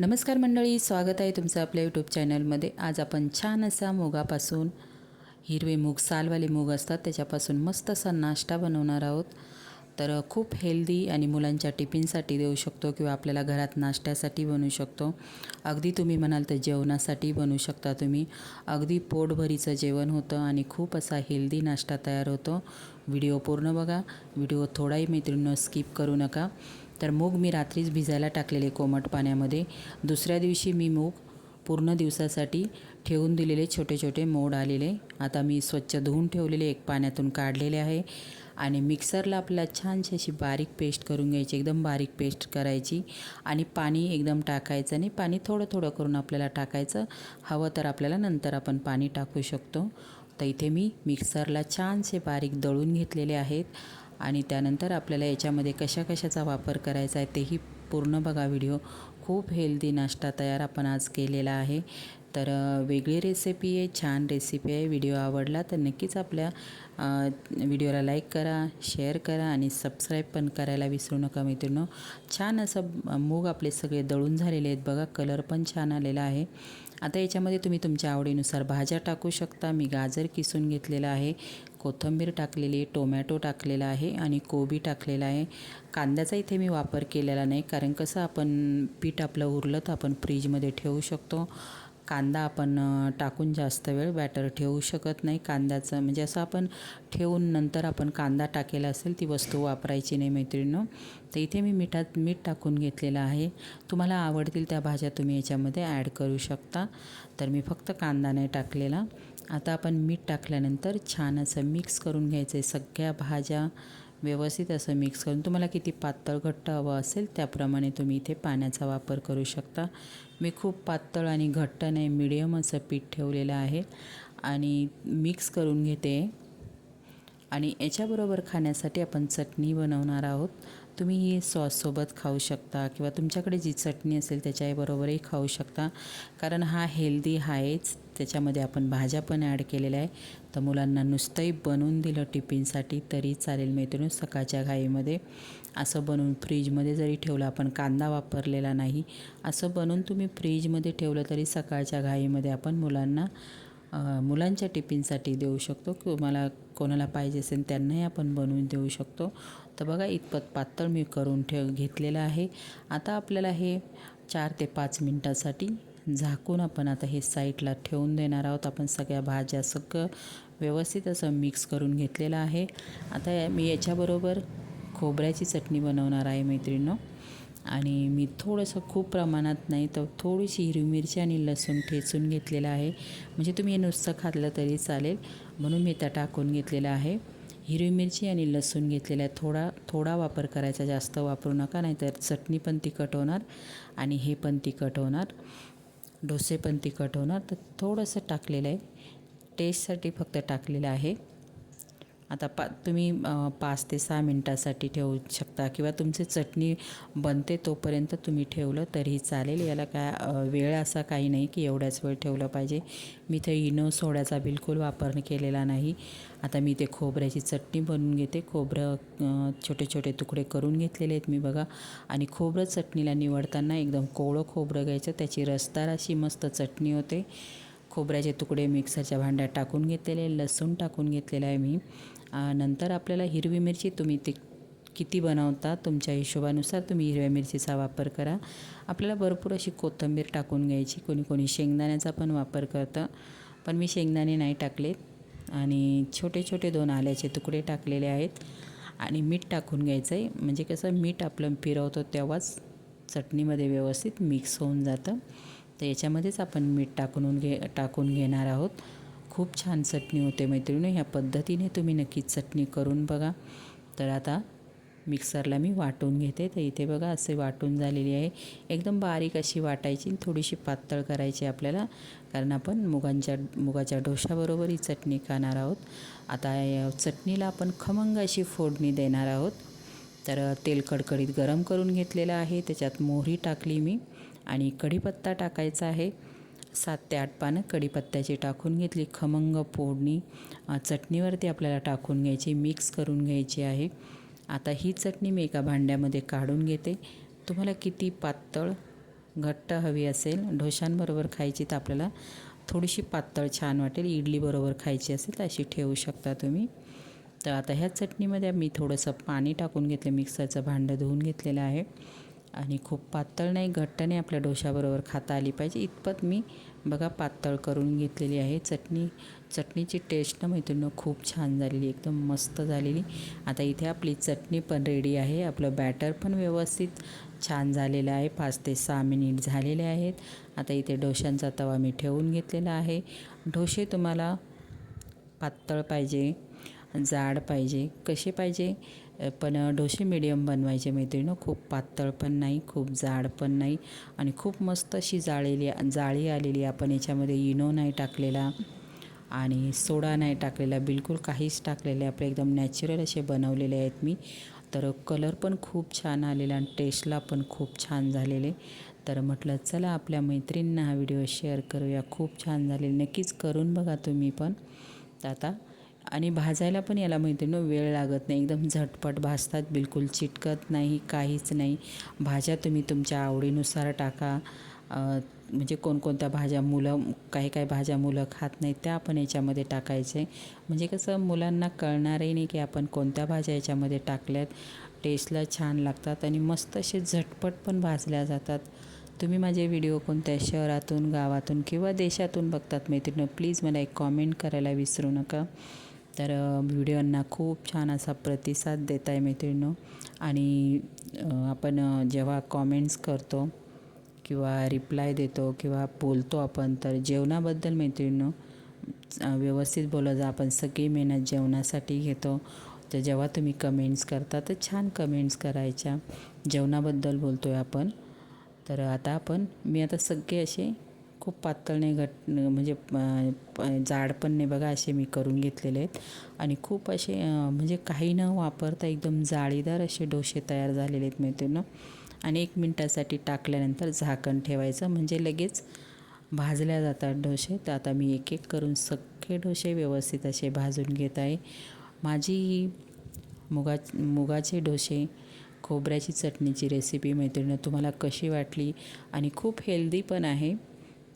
नमस्कार मंडळी स्वागत आहे तुमचं आपल्या यूट्यूब चॅनलमध्ये आज आपण छान असा मुगापासून हिरवे मूग सालवाले मूग असतात त्याच्यापासून मस्त असा नाश्ता बनवणार आहोत. तर खूप हेल्दी आणि मुलांच्या टिफिनसाठी देऊ शकतो किंवा आपल्याला घरात नाश्त्यासाठी बनवू शकतो. अगदी तुम्ही म्हणाल तर जेवणासाठी बनवू शकता तुम्ही. अगदी पोटभरीचं जेवण होतं आणि खूप असा हेल्दी नाश्ता तयार होतो. व्हिडिओ पूर्ण बघा. व्हिडिओ थोडाही मैत्रिणीनं स्किप करू नका. तर मूग मी रात्रीच भिजायला टाकलेले कोमट पाण्यामध्ये. दुसऱ्या दिवशी मी मूग पूर्ण दिवसासाठी ठेवून दिलेले छोटे छोटे मोड आलेले. आता मी स्वच्छ धुवून ठेवलेले एक पाण्यातून काढलेले आहे. आणि मिक्सरला आपल्याला छानशी अशी बारीक पेस्ट करून घ्यायची एकदम बारीक पेस्ट करायची. आणि पाणी एकदम टाकायचं आणि पाणी थोडं थोडं करून आपल्याला टाकायचं. हवं तर आपल्याला नंतर आपण पाणी टाकू शकतो. तर इथे मी मिक्सरला छानसे बारीक दळून घेतलेले आहेत. आणि त्यानंतर आपल्याला याच्यामध्ये कशा कशाचा वापर करायचा आहे तेही पूर्ण बघा व्हिडिओ. खूप हेल्दी नाश्ता तयार आपण आज केलेला आहे. तर वेगळी रेसिपी आहे छान रेसिपी आहे. व्हिडिओ आवडला तर नक्कीच आपल्या व्हिडिओला लाईक करा शेअर करा आणि सबस्क्राईब पण करायला विसरू नका मित्रांनो. छान असं मूग आपले सगळे दळून झालेले आहेत बघा. कलर पण छान आलेला आहे. आता याच्यामध्ये तुम्ही तुमच्या आवडीनुसार भाज्या टाकू शकता. मी गाजर किसून घेतलेला आहे. कोथिंबीर टाकलेली टोमॅटो टाकलेला आहे आणि कोबी टाकलेला आहे. कांद्याचा इथे मी वापर केलेला नाही कारण कसं आपण पीठ आपलं उरलं तर आपण फ्रीजमध्ये ठेवू शकतो. कांदा आपण टाकून जास्त वेळ बॅटर ठेवू शकत नाही. कांद्याचं म्हणजे असं आपण ठेवून नंतर आपण कांदा टाकेला असेल ती वस्तू वापरायची नाही मैत्रिणीनं. तर इथे मी मिठात मीठ टाकून घेतलेलं आहे. तुम्हाला आवडतील त्या भाज्या तुम्ही याच्यामध्ये ॲड करू शकता. तर मी फक्त कांदा नाही टाकलेला. आता आपण मीठ टाकल्यानंतर छान असं मिक्स करून घ्यायचं आहे सगळ्या भाज्या व्यवस्थित असं मिक्स करून. तुम्हाला किती पातळ घट्ट हवं असेल त्याप्रमाणे तुम्ही इथे पाण्याचा वापर करू शकता. मी खूप पातळ आणि घट्ट नाही मिडियम असं पीठ ठेवलेलं आहे आणि मिक्स करून घेते. आणि याच्याबरोबर खाण्यासाठी आपण चटणी बनवणार आहोत. तुम्ही ही सॉससोबत खाऊ शकता किंवा तुमच्याकडे जी चटणी असेल त्याच्याबरोबरही खाऊ शकता. कारण हा हेल्दी आहेच त्याच्यामध्ये आपण भाज्या पण ॲड केलेल्या आहे. तर मुलांना नुसतंही बनवून दिलं टिफिनसाठी तरी चालेल मैत्रिणी सकाळच्या घाईमध्ये. असं बनवून फ्रीजमध्ये जरी ठेवलं आपण कांदा वापरलेला नाही असं बनवून तुम्ही फ्रीजमध्ये ठेवलं तरी सकाळच्या घाईमध्ये आपण मुलांना मुलांच्या टिफिनसाठी देऊ शकतो. किंवा मला कोणाला पाहिजे असेल त्यांनाही आपण बनवून देऊ शकतो. तर बघा इतपत पातळ मी करून ठेव घेतलेलं आहे. आता आपल्याला हे चार ते पाच मिनटासाठी झाकून आपण आता हे साईडला ठेवून देणार आहोत. आपण सगळ्या भाज्या सगळं व्यवस्थित असं मिक्स करून घेतलेलं आहे. आता या- मी याच्याबरोबर खोबऱ्याची चटणी बनवणार आहे मैत्रिणीनं. आणि मी थोडंसं खूप प्रमाणात नाही तर थोडीशी हिरवी मिरची आणि लसूण ठेचून घेतलेलं आहे. म्हणजे तुम्ही हे नुसतं खाल्लं तरी चालेल. म्हणून मी त्या टाकून घेतलेलं आहे. हिरवी मिरची आणि लसूण घेतलेला आहे थोडा थोडा वापर करायचा. जास्त वापरू नका नाहीतर चटणी पण तिखट होणार आणि हे पण तिखट होणार. डोसे पण तिखट होणार. तर थोडंसं टाकलेलं आहे. टेस्टसाठी फक्त टाकलेलं आहे. आता पा तुम्ही पाच ते सहा मिनटासाठी ठेवू शकता किंवा तुमची चटणी बनते तोपर्यंत तुम्ही ठेवलं तरीही चालेल. याला काय वेळ असा काही नाही की एवढ्याच वेळ ठेवलं पाहिजे. मी ते इनो सोड्याचा बिलकुल वापर केलेला नाही. आता मी ते खोबऱ्याची चटणी बनवून घेते. खोबरं छोटे छोटे तुकडे करून घेतलेले आहेत मी बघा. आणि खोबरं चटणीला निवडताना एकदम कोवळं खोबरं घ्यायचं. त्याची रसदार अशी मस्त चटणी होते. खोबऱ्याचे तुकडे मिक्सरच्या भांड्यात टाकून घेतलेले. लसूण टाकून घेतलेलं आहे मी. नंतर आपल्याला हिरवी मिरची तुम्ही ते किती बनवता तुमच्या हिशोबानुसार तुम्ही हिरव्या मिरचीचा वापर करा. आपल्याला भरपूर अशी कोथिंबीर टाकून घ्यायची. कोणी कोणी शेंगदाण्याचा पण वापर करतं. पण मी शेंगदाणे नाही टाकलेत आणि छोटे छोटे दोन आल्याचे तुकडे टाकलेले आहेत. आणि मीठ टाकून घ्यायचं आहे म्हणजे कसं मीठ आपलं फिरवतो तेव्हाच चटणीमध्ये व्यवस्थित मिक्स होऊन जातं. तर याच्यामध्येच आपण मीठ टाकून घे टाकून घेणार आहोत. खूप छान चटणी होते मैत्रिणी. ह्या पद्धतीने तुम्ही नक्कीच चटणी करून बघा. तर आता मिक्सरला मी वाटून घेते. तर इथे बघा असे वाटून झालेली आहे. एकदम बारीक अशी वाटायची थोडीशी पातळ करायची आपल्याला. कारण आपण मुगांच्या मुगाच्या डोशाबरोबर ही चटणी खाणार आहोत. आता या चटणीला आपण खमंग अशी फोडणी देणार आहोत. तर तेल कडकडीत गरम करून घेतलेलं आहे. त्याच्यात मोहरी टाकली मी. आणि कढीपत्ता टाकायचा आहे. सात ते आठ पानं कढीपत्त्याची टाकून घेतली खमंग फोडणी चटणीवरती आपल्याला टाकून घ्यायची मिक्स करून घ्यायची आहे. आता ही चटणी मी एका भांड्यामध्ये काढून घेते. तुम्हाला किती पातळ घट्ट हवी असेल ढोशांबरोबर खायची तर आपल्याला थोडीशी पातळ छान वाटेल इडलीबरोबर खायची असेल तर अशी ठेवू शकता तुम्ही. तर आता ह्या चटणीमध्ये मी थोडंसं पाणी टाकून घेतलं मिक्सरचं भांडं धुवून घेतलेलं आहे. आणि खूप पातळ नाही घट्ट नाही आपल्या डोशाबरोबर खाता आली पाहिजे. इतपत मी बघा पातळ करून घेतलेली आहे. चटणी चटणीची टेस्ट ना मैत्रिणीनं खूप छान झालेली एकदम मस्त झालेली. आता इथे आपली चटणी पण रेडी आहे. आपलं बॅटर पण व्यवस्थित छान झालेलं आहे. पाच ते सहा मिनिट झालेले आहेत. आता इथे डोशांचा तवा मी ठेवून घेतलेला आहे. डोसे तुम्हाला पातळ पाहिजे जाड पाहिजे कसे पाहिजे? पण डोसे मिडियम बनवायचे मैत्रिणी. खूप पातळ पण नाही खूप जाड पण नाही आणि खूप मस्त अशी जाळलेली जाळी आलेली आपण याच्यामध्ये. इनो नाही टाकलेला आणि सोडा नाही टाकलेला. बिलकुल काहीच टाकलेले. आपले एकदम नॅचरल असे बनवलेले आहेत मी. तर कलर पण खूप छान आलेला आणि टेस्टला पण खूप छान झालेले. तर म्हटलं चला आपल्या मैत्रिणींना हा व्हिडिओ शेअर करूया. खूप छान झालेले. नक्कीच करून बघा तुम्ही पण. तर आता आणि भाजायला पण याला मैत्रिणी वेळ लागत नाही. एकदम झटपट भाजतात बिलकुल चिटकत नाही काहीच नाही. भाज्या तुम्ही तुमच्या आवडीनुसार टाका. म्हणजे कोणकोणत्या भाज्या मुलं काही काही भाज्या मुलं खात नाहीत त्या आपण याच्यामध्ये टाकायचे. म्हणजे कसं मुलांना कळणारही नाही की आपण कोणत्या भाज्या याच्यामध्ये टाकल्यात. टेस्टला छान लागतात आणि मस्त असे झटपट पण भाजल्या जातात. तुम्ही माझे व्हिडिओ कोणत्या शहरातून गावातून किंवा देशातून बघतात मैत्रिणी प्लीज मला एक कॉमेंट करायला विसरू नका. तर व्हिडिओंना खूप छान असा प्रतिसाद देत आहे मैत्रिणीनं. आणि आपण जेव्हा कॉमेंट्स करतो किंवा रिप्लाय देतो किंवा बोलतो आपण तर जेवणाबद्दल मैत्रिणीनं व्यवस्थित बोला जा आपण सगळी मेहनत जेवणासाठी घेतो. तर जेव्हा तुम्ही कमेंट्स करता तर छान कमेंट्स करायच्या. जेवणाबद्दल बोलतो आहे आपण. तर आता आपण मी आता सगळे असे खूप पातळ नाही घट म्हणजे जाड पण नाही बघा असे मी करून घेतलेले आहेत. आणि खूप असे म्हणजे काही न वापरता एकदम जाळीदार असे डोसे तयार झालेले आहेत मिळते ना आणि एक मिनटासाठी टाकल्यानंतर झाकण ठेवायचं. म्हणजे लगेच भाजल्या जातात डोसे. तर आता मी एक एक करून सगळे डोसे व्यवस्थित असे भाजून घेत आहे. माझी मुगा मुगाचे डोसे खोबऱ्याची चटणीची रेसिपी मैत्रिणी तुम्हाला कशी वाटली? आणि खूप हेल्दी पण आहे.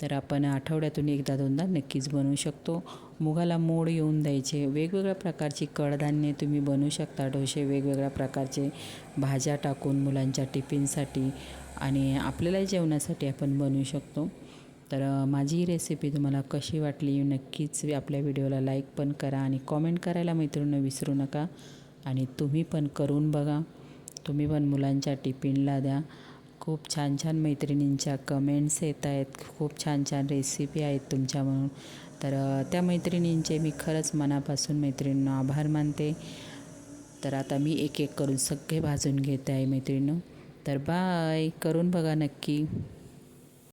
तर आपण आठवड्यातून एकदा दोनदा नक्कीच बनवू शकतो. मुगाला मोड येऊन द्यायचे. वेगवेगळ्या प्रकारची कडधान्ये तुम्ही बनवू शकता. डोसे वेगवेगळ्या प्रकारचे भाज्या टाकून मुलांच्या टिफिनसाठी आणि आपल्याला जेवणासाठी आपण बनवू शकतो. तर माझी ही रेसिपी तुम्हाला कशी वाटली नक्कीच आपल्या व्हिडिओला लाईक पण करा आणि कॉमेंट करायला मैत्रिणी विसरू नका. आणि तुम्ही पण करून बघा. तुम्ही पण मुलांच्या टिफिनला द्या. खूप छान छान मैत्रिणींच्या कमेंट्स येत आहेत. खूप छान छान रेसिपी आहेत तुमच्या म्हणून. तर त्या मैत्रिणींचे मी खरंच मनापासून मैत्रिणींना आभार मानते. तर आता मी एक एक करून सगळे भाजून घेते आहे मैत्रिणीनं. तर बाय करून बघा नक्की.